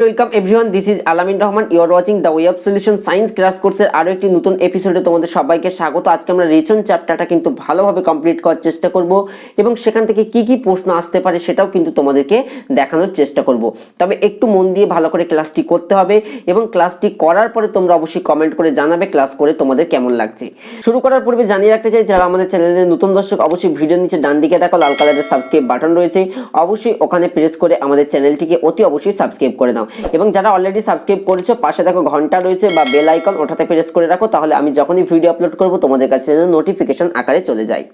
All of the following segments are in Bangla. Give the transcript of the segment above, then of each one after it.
Welcome everyone this is Alamin Rahman you are watching the Web Solution science class কোর্সের আরও একটি নতুন এপিসোডে তোমাদের সবাইকে স্বাগত। আজকে আমরা রেচন চ্যাপ্টারটা কিন্তু ভালোভাবে কমপ্লিট করার চেষ্টা করব এবং সেখান থেকে কি কি প্রশ্ন আসতে পারে সেটাও কিন্তু তোমাদেরকে দেখানোর চেষ্টা করব। তবে একটু মন দিয়ে ভালো করে ক্লাসটি করতে হবে এবং ক্লাসটি করার পরে তোমরা অবশ্যই কমেন্ট করে জানাবে ক্লাস করে তোমাদের কেমন লাগছে। শুরু করার পূর্বে জানিয়ে রাখতে চাই, যারা আমাদের চ্যানেলের নতুন দর্শক, অবশ্যই ভিডিও নিচে ডান দিকে দেখো লাল কালারের সাবস্ক্রাইব বাটন রয়েছে। অবশ্যই ওখানে প্রেস করে আমাদের চ্যানেলটিকে অতি অবশ্যই সাবস্ক্রাইব করে দাও। এবং যারা অলরেডি সাবস্ক্রাইব করেছ, পাশে দেখো ঘণ্টা রয়েছে বা বেল আইকন ওটাতে প্রেস করে রাখো, তাহলে আমি যখনই ভিডিও আপলোড করব, তোমাদের কাছে যেন নোটিফিকেশন আকারে চলে যায়।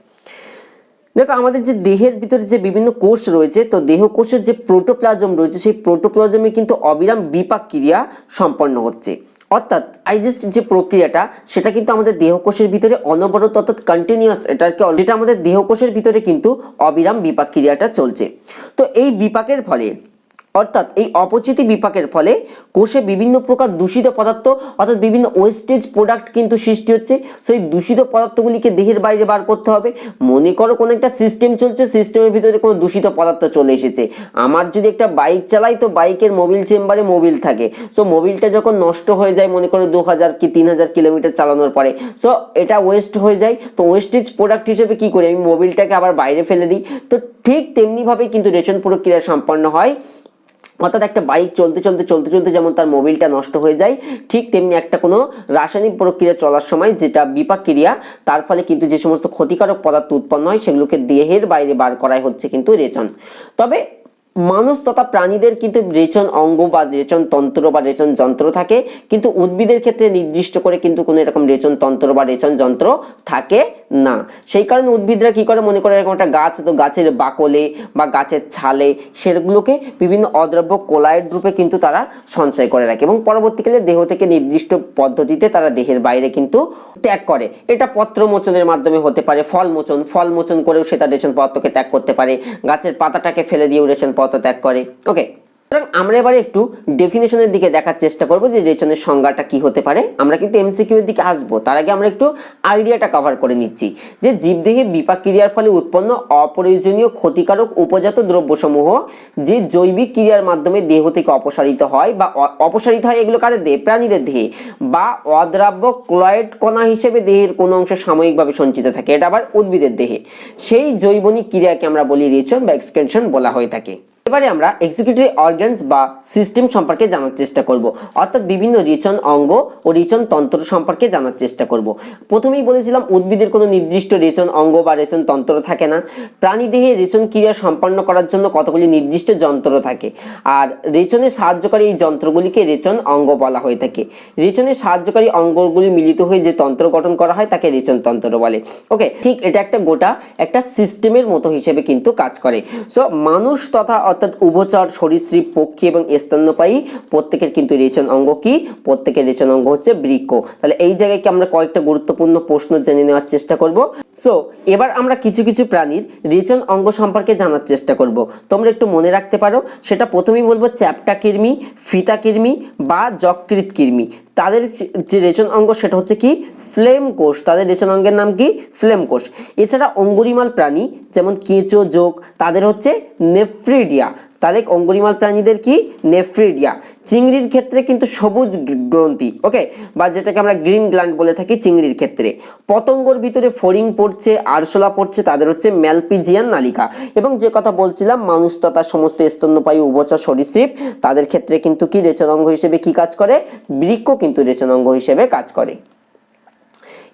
দেখো, আমাদের যে দেহের ভিতরে যে বিভিন্ন কোষ রয়েছে, তো দেহ কোষের যে প্রোটোপ্লাজম রয়েছে, সেই প্রোটোপ্লাজমে কিন্তু অবিরাম বিপাক ক্রিয়া সম্পন্ন হচ্ছে। অর্থাৎ আইজেস্ট যে প্রক্রিয়াটা, সেটা কিন্তু আমাদের দেহকোষের ভিতরে অনবরত, অর্থাৎ কন্টিনিউয়াস এটাকে যেটা আমাদের দেহকোষের ভিতরে কিন্তু অবিরাম বিপাক ক্রিয়াটা চলছে। তো এই বিপাকের ফলে অর্থাৎ এই অপচিতি বিপাকের ফলে কোষে বিভিন্ন প্রকার দূষিত পদার্থ অর্থাৎ বিভিন্ন ওয়েস্টেজ প্রোডাক্ট কিন্তু সৃষ্টি হচ্ছে। সেই দূষিত পদার্থগুলিকে দেহের বাইরে বার করতে হবে। মনে করো কোনো একটা সিস্টেম চলছে সিস্টেমের ভিতরে কোনো দূষিত পদার্থ চলে এসেছে। আমার যদি একটা বাইক চালাই তো বাইকের মোবিল চেম্বারে মোবিল থাকে। সো মোবিলটা যখন নষ্ট হয়ে যায়, মনে করো দু হাজার কি তিন হাজার কিলোমিটার চালানোর পরে। সো এটা ওয়েস্ট হয়ে যায়। তো ওয়েস্টেজ প্রোডাক্ট হিসেবে কি করি? আমি মোবিলটাকে আবার বাইরে ফেলে দিই। তো ঠিক তেমনিভাবেই কিন্তু রেচন প্রক্রিয়া সম্পন্ন হয়। অর্থাৎ একটা বাইক চলতে চলতে চলতে চলতে যেমন তার মোবিলটা নষ্ট হয়ে যায়, ঠিক তেমনি একটা কোনো রাসায়নিক প্রক্রিয়া চলার সময় যেটা বিপাক ক্রিয়া তার ফলে কিন্তু যে সমস্ত ক্ষতিকারক পদার্থ উৎপন্ন হয় সেগুলোকে দেহের বাইরে বার করাই হচ্ছে কিন্তু রেচন। তবে মানুষ তথা প্রাণীদের কিন্তু রেচন অঙ্গ বা রেচন তন্ত্র বা রেচন যন্ত্র থাকে, কিন্তু উদ্ভিদের ক্ষেত্রে নির্দিষ্ট করে কিন্তু কোনো এরকম রেচন তন্ত্র বা রেচন যন্ত্র থাকে না। সেই কারণে উদ্ভিদরা কি করে মনে করে এরকম একটা গাছ, তো গাছের বাকলে বা গাছের ছালে সেগুলোকে বিভিন্ন অদ্রব্য কোলাইড রূপে কিন্তু তারা সঞ্চয় করে রাখে এবং পরবর্তীকালে দেহ থেকে নির্দিষ্ট পদ্ধতিতে তারা দেহের বাইরে কিন্তু ত্যাগ করে। এটা পত্র মোচনের মাধ্যমে হতে পারে ফল মোচন ফল মোচন করেও সেটা রেচন পদার্থকে ত্যাগ করতে পারে। গাছের পাতাটাকে ফেলে দিয়েও রেচন পদার্থ ত্যাগ করে। ওকে সুতরাং আমরা এবারে একটু ডেফিনেশনের দিকে দেখার চেষ্টা করব যে রেচনের সংজ্ঞাটা কি হতে পারে। আমরা কিন্তু এমসিকিউ এর দিকে আসব। তার আগে আমরা একটু আইডিয়াটা কভার করে নিচ্ছি যে জীবদেহে বিপাক ক্রিয়ার ফলে উৎপন্ন অপ্রয়োজনীয় ক্ষতিকারক উপজাত দ্রব্যসমূহ যে জৈবিক ক্রিয়ার মাধ্যমে দেহ থেকে অপসারিত হয় বা অপসারিত হয় এগুলো কাদের দেহে? প্রাণীদের দেহে বা অদ্রাব্য ক্লয়েড কণা হিসেবে দেহের কোনো অংশ সাময়িকভাবে সঞ্চিত থাকে। এটা আবার উদ্ভিদের দেহে। সেই জৈবনিক ক্রিয়াকে আমরা বলি রেচন বা এক্সটেনশন বলা হয়ে থাকে। এবারে আমরা এক্সিকিউটিভ অর্গানস বা সিস্টেম সম্পর্কে জানার চেষ্টা করব। অর্থাৎ বিভিন্ন রিচন অঙ্গ ও রিচন তন্ত্র সম্পর্কে জানার চেষ্টা করব। প্রথমেই বলেছিলাম, উদ্ভিদের কোনো নির্দিষ্ট রেচন অঙ্গ বা রেচন তন্ত্র থাকে না। প্রাণী দেহে রেচন ক্রিয়া সম্পন্ন করার জন্য কতগুলি নির্দিষ্ট যন্ত্র থাকে? আর রেচনে সাহায্যকারী এই যন্ত্রগুলিকে রেচন অঙ্গ বলা হয়ে থাকে। রেচনে সাহায্যকারী অঙ্গগুলি মিলিত হয়ে যে তন্ত্র গঠন করা হয়, তাকে রেচন তন্ত্র বলে। ওকে, ঠিক এটা একটা গোটা একটা সিস্টেমের মতো হিসেবে কিন্তু কাজ করে। সো মানুষ তথা অর্থাৎ উভচর সরীসৃপ পক্ষী এবং স্তন্যপায়ী, প্রত্যেকের কিন্তু রেচন অঙ্গ কি? প্রত্যেকের রেচন অঙ্গ হচ্ছে বৃক্ষ। তাহলে এই জায়গায় কি আমরা কয়েকটা গুরুত্বপূর্ণ প্রশ্ন জেনে নেওয়ার চেষ্টা করব? সো এবার আমরা কিছু কিছু প্রাণীর রেচন অঙ্গ সম্পর্কে জানার চেষ্টা করব। তোমরা একটু মনে রাখতে পারো, সেটা প্রথমেই বলব চ্যাপ্টা কৃমি ফিতা কৃমি বা যকৃত কৃমি তাদের যে রেচন অঙ্গ সেটা হচ্ছে কি? ফ্লেম কোষ। তাদের রেচন অঙ্গের নাম কি? ফ্লেম কোষ। এছাড়া অঙ্গুরিমাল প্রাণী যেমন কেঁচো যোগ তাদের হচ্ছে নেফ্রিডিয়া। তাদের অঙ্গুরিমাল প্রাণীদের কি? নেফ্রিডিয়া। চিংড়ির ক্ষেত্রে কিন্তু সবুজ গ্রন্থি, ওকে? বা যেটাকে আমরা গ্রিন গ্ল্যান্ড বলে থাকি চিংড়ির ক্ষেত্রে। পতঙ্গর ভিতরে ফড়িং পড়ছে, আরশোলা পড়ছে, তাদের হচ্ছে ম্যালপিজিয়ান নালিকা। এবং যে কথা বলছিলাম, মানুষ তথা সমস্ত স্তন্যপায়ী উভচর সরীসৃপ, তাদের ক্ষেত্রে কিন্তু কি রেচনাঙ্গ হিসেবে কি কাজ করে? বৃক্ষ কিন্তু রেচনাঙ্গ হিসেবে কাজ করে।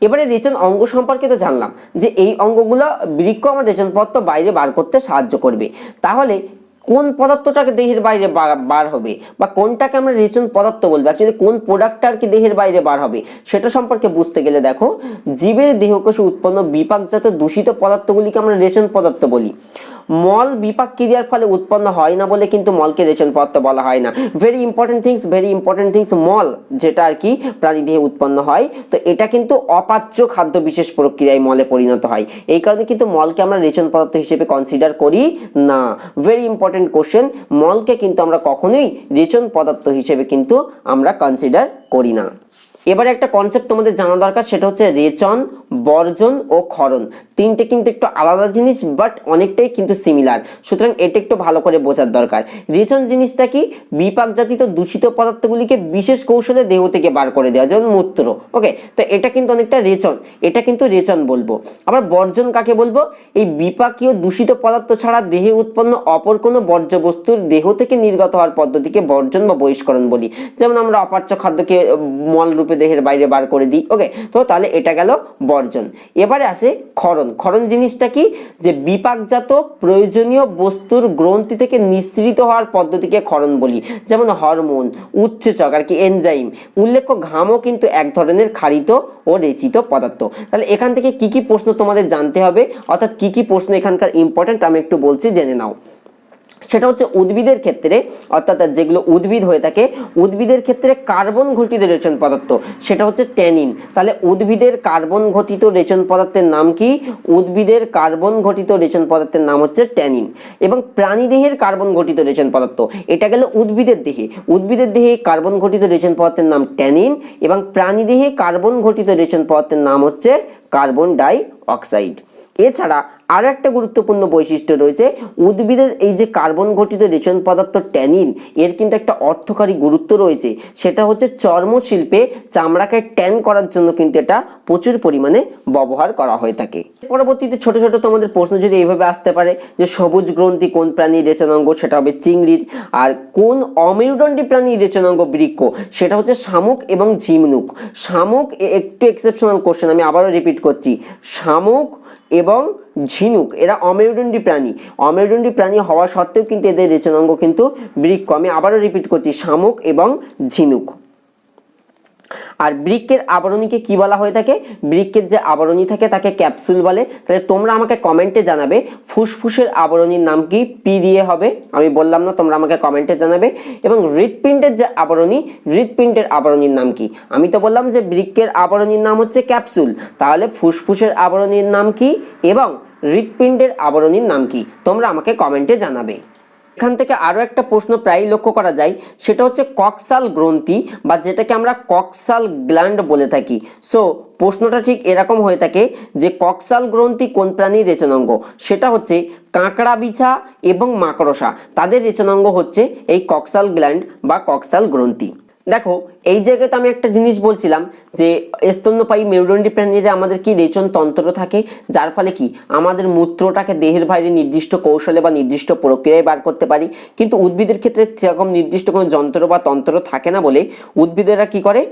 এবারে রেচন অঙ্গ সম্পর্কে তো জানলাম, যে এই অঙ্গগুলো বৃক্ষ আমার রেচন পদার্থ বাইরে বার করতে সাহায্য করবে। তাহলে কোন পদার্থটাকে দেহের বাইরে বার হবে? বা কোনটাকে আমরা রেচন পদার্থ বলব? অ্যাকচুয়ালি কোন প্রোডাক্টটা আর কি দেহের বাইরে বার হবে? সেটা সম্পর্কে বুঝতে গেলে দেখো, জীবের দেহকোষে উৎপন্ন বিপাকজাত দূষিত পদার্থগুলিকে আমরা রেচন পদার্থ বলি। মল বিপাক ক্রিয়ার ফলে উৎপন্ন হয় না বলে কিন্তু মলকে রেচন পদার্থ বলা হয় না। Very important things very important things মল, যেটা আর কি প্রাণী দেহে উৎপন্ন হয়। তো এটা কিন্তু অপাচ্য খাদ্য বিশেষ প্রক্রিয়ায় মলে পরিণত হয়। এই কারণে কিন্তু মলকে আমরা রেচন পদার্থ হিসেবে কনসিডার করি না। ভেরি ইম্পর্টেন্ট কোশ্চেন মলকে কিন্তু আমরা কখনোই রেচন পদার্থ হিসেবে কিন্তু আমরা কনসিডার করি না। এবারে একটা কনসেপ্ট তোমাদের জানা দরকার, সেটা হচ্ছে রেচন বর্জন ও ক্ষরণ তিনটে কিন্তু একটু আলাদা জিনিস বাট অনেকটাই কিন্তু সিমিলার সুতরাং এটা একটু ভালো করে বোঝার দরকার। রেচন জিনিসটা কি? বিপাক জাতীয় দূষিত পদার্থগুলিকে বিশেষ কৌশলে দেহ থেকে বার করে দেওয়া, যেমন মূত্র। ওকে তো এটা কিন্তু অনেকটা রেচন। এটা কিন্তু রেচন বলব। আবার বর্জন কাকে বলব? এই বিপাকীয় দূষিত পদার্থ ছাড়া দেহে উৎপন্ন অপর কোনো বর্জ্য বস্তুর দেহ থেকে নির্গত হওয়ার পদ্ধতিকে বর্জন বা বহিষ্করণ বলি। যেমন আমরা অপাচ্য খাদ্যকে মল রূপে দেহের বাইরে বার করে দিই। ওকে তো তাহলে এটা গেল বর্জন। এবারে আসে ক্ষরণ ক্ষরণ জিনিসটা কি? যে বিপাকজাত প্রয়োজনীয় বস্তুর গ্রন্থি থেকে নিঃসৃত হওয়ার পদ্ধতিকে ক্ষরণ বলি। যেমন হরমোন উচ্চচক আর কি এনজাইম। উল্লেখ্য ঘামও কিন্তু এক ধরনের ক্ষারিত ও রেচিত পদার্থ। তাহলে এখান থেকে কি কি প্রশ্ন তোমাদের জানতে হবে? অর্থাৎ কি কি প্রশ্ন এখানকার ইম্পর্টেন্ট আমি একটু বলছি, জেনে নাও। সেটা হচ্ছে উদ্ভিদের ক্ষেত্রে, অর্থাৎ যেগুলো উদ্ভিদ হয়ে থাকে, উদ্ভিদের ক্ষেত্রে কার্বন ঘটিত রেচন পদার্থ, সেটা হচ্ছে ট্যানিন। তাহলে উদ্ভিদের কার্বন ঘটিত রেচন পদার্থের নাম কি? উদ্ভিদের কার্বন ঘটিত রেচন পদার্থের নাম হচ্ছে ট্যানিন। এবং প্রাণীদেহের কার্বন ঘটিত রেচন পদার্থ, এটা গেল উদ্ভিদের দেহে। উদ্ভিদের দেহে কার্বন ঘটিত রেচন পদার্থের নাম ট্যানিন এবং প্রাণীদেহে কার্বন ঘটিত রেচন পদার্থের নাম হচ্ছে কার্বন ডাই অক্সাইড এছাড়া আরও একটা গুরুত্বপূর্ণ বৈশিষ্ট্য রয়েছে, উদ্ভিদের এই যে কার্বন ঘটিত রেচন পদার্থ ট্যানিন, এর কিন্তু একটা অর্থকারী গুরুত্ব রয়েছে। সেটা হচ্ছে চর্মশিল্পে চামড়াকে ট্যান করার জন্য কিন্তু এটা প্রচুর পরিমাণে ব্যবহার করা হয়ে থাকে। পরবর্তীতে ছোট ছোট তোমাদের প্রশ্ন যদি এইভাবে আসতে পারে, যে সবুজ গ্রন্থি কোন প্রাণীর রেচনাঙ্গ সেটা হবে চিংড়ির, আর কোন অমেরুদণ্ডী প্রাণীর রেচনাঙ্গ বৃক্ষ, সেটা হচ্ছে শামুক এবং ঝিমনুক। শামুক একটু এক্সেপশনাল কোশ্চেন আমি আবারও রিপিট করছি। শামুক এবং ঝিনুক, এরা অমেরুদণ্ডী প্রাণী। অমেরুদণ্ডী প্রাণী হওয়া সত্ত্বেও কিন্তু এদের রেচনাঙ্গ কিন্তু বৃক্ষ আমি আবারও রিপিট করছি, শামুক এবং ঝিনুক। আর বৃক্ষের আবরণীকে কি বলা হয়ে থাকে? বৃক্ষের যে আবরণী থাকে তাকে ক্যাপসুল বলে। তাহলে তোমরা আমাকে কমেন্টে জানাবে, ফুসফুসের আবরণীর নাম কি? পি দিয়ে হবে। আমি বললাম না, তোমরা আমাকে কমেন্টে জানাবে। এবং হৃৎপিণ্ডের যে আবরণী হৃৎপিণ্ডের আবরণীর নাম কি? আমি তো বললাম যে বৃক্ষের আবরণীর নাম হচ্ছে ক্যাপসুল। তাহলে ফুসফুসের আবরণীর নাম কি? এবং হৃৎপিণ্ডের আবরণীর নাম কি? তোমরা আমাকে কমেন্টে জানাবে। এখান থেকে আরও একটা প্রশ্ন প্রায়ই লক্ষ্য করা যায়, সেটা হচ্ছে কক্সাল গ্রন্থি বা যেটাকে আমরা কক্সাল গ্ল্যান্ড বলে থাকি। সো প্রশ্নটা ঠিক এরকম হয়ে থাকে যে কক্সাল গ্রন্থি কোন প্রাণীর রেচনাঙ্গ? সেটা হচ্ছে কাঁকড়া বিছা এবং মাকড়সা। তাদের রেচনাঙ্গ হচ্ছে এই কক্সাল গ্ল্যান্ড বা কক্সাল গ্রন্থি। দেখো, এই জায়গায় তো আমি একটা জিনিস বলছিলাম যে, স্তন্যপায়ী মেরুদণ্ডী প্রাণীরা আমাদের কি রেচন তন্ত্র থাকে? যার ফলে কি? আমাদের মূত্রটাকে দেহের বাইরে নির্দিষ্ট কৌশলে বা নির্দিষ্ট প্রক্রিয়ায় বার করতে পারি। কিন্তু উদ্ভিদের ক্ষেত্রে সেরকম নির্দিষ্ট কোনো যন্ত্র বা তন্ত্র থাকে না বলে উদ্ভিদেরা কি করে?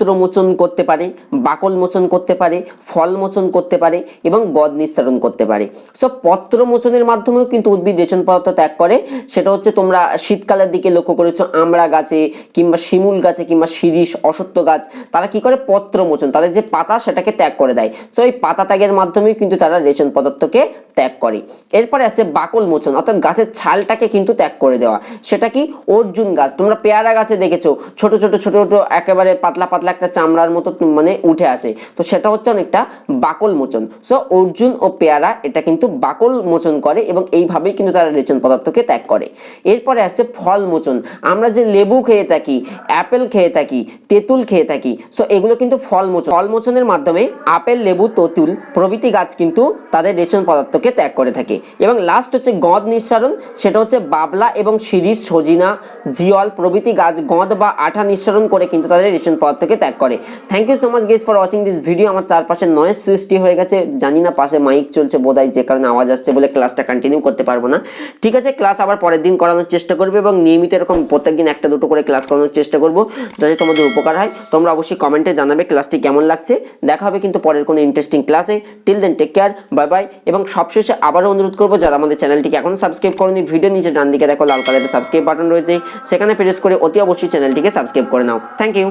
পত্র মোচন করতে পারে, বাকল মোচন করতে পারে, ফল মোচন করতে পারে এবং গদ নিঃসরণ করতে পারে। সো পত্র মোচনের মাধ্যমেও কিন্তু উদ্ভিদ রেচন পদার্থ ত্যাগ করে। সেটা হচ্ছে তোমরা শীতকালের দিকে লক্ষ্য করেছ, আমড়া গাছে কিংবা শিমুল গাছে কিংবা শিরিষ, অসত্য গাছ, তারা কি করে? পত্র মোচন, তাদের যে পাতা সেটাকে ত্যাগ করে দেয়। সো এই পাতা ত্যাগের মাধ্যমেই কিন্তু তারা রেচন পদার্থকে ত্যাগ করে। এরপরে আসছে বাকল মোচন, অর্থাৎ গাছের ছালটাকে কিন্তু ত্যাগ করে দেওয়া। সেটা কি? অর্জুন গাছ, তোমরা পেয়ারা গাছে দেখেছ, ছোট ছোট ছোট ছোট, একেবারে পাতলা পাতলা একটা চামড়ার মতো মানে উঠে আসে। তো সেটা হচ্ছে অনেকটা বাকল মোচন। সো অর্জুন ও পেয়ারা এটা কিন্তু বাকল মোচন করে এবং এইভাবেই কিন্তু তারা রেচন পদার্থকে ত্যাগ করে। এরপরে আসছে ফল মোচন। আমরা যে লেবু খেয়ে থাকি, অ্যাপেল খেয়ে থাকি, তেঁতুল খেয়ে থাকি সো এগুলো কিন্তু ফল মোচন। ফল মোচনের মাধ্যমে আপেল, লেবু, তেঁতুল প্রভৃতি গাছ কিন্তু তাদের রেচন পদার্থকে ত্যাগ করে থাকে। এবং লাস্ট হচ্ছে গদ নিঃসরণ। সেটা হচ্ছে বাবলা এবং শিরিষ, সজিনা, জিওল প্রভৃতি গাছ, গদ বা আঠা নিঃসরণ করে কিন্তু তাদের রেচন পদার্থকে ত্যাগ করে। Thank you so much guess for watching this video আমার চারপাশে নয়েজ সৃষ্টি হয়ে গেছে। জানি না পাশে মাইক চলছে বোধহয়, যে কারণে আওয়াজ আসছে বলে ক্লাসটা কন্টিনিউ করতে পারব না। ঠিক আছে ক্লাস আবার পরের দিন করানোর চেষ্টা করবে এবং নিয়মিত এরকম প্রত্যেকদিন একটা দুটো করে ক্লাস করানোর চেষ্টা করব, যাতে তোমাদের উপকার হয়। তোমরা অবশ্যই কমেন্টে জানাবে ক্লাসটি কেমন লাগছে। দেখা হবে কিন্তু পরের কোনো ইন্টারেস্টিং ক্লাসে till then take care bye bye এবং সবশেষে আবারও অনুরোধ করব, যারা আমাদের চ্যানেলটিকে এখন সাবস্ক্রাইব করনি ভিডিও নিচে ডান দিকে দেখো, লাল কালারের সাবস্ক্রাইব বাটন রয়েছে। সেখানে প্রেস করে অতি অবশ্যই চ্যানেলটিকে সাবস্ক্রাইব করে নাও। Thank you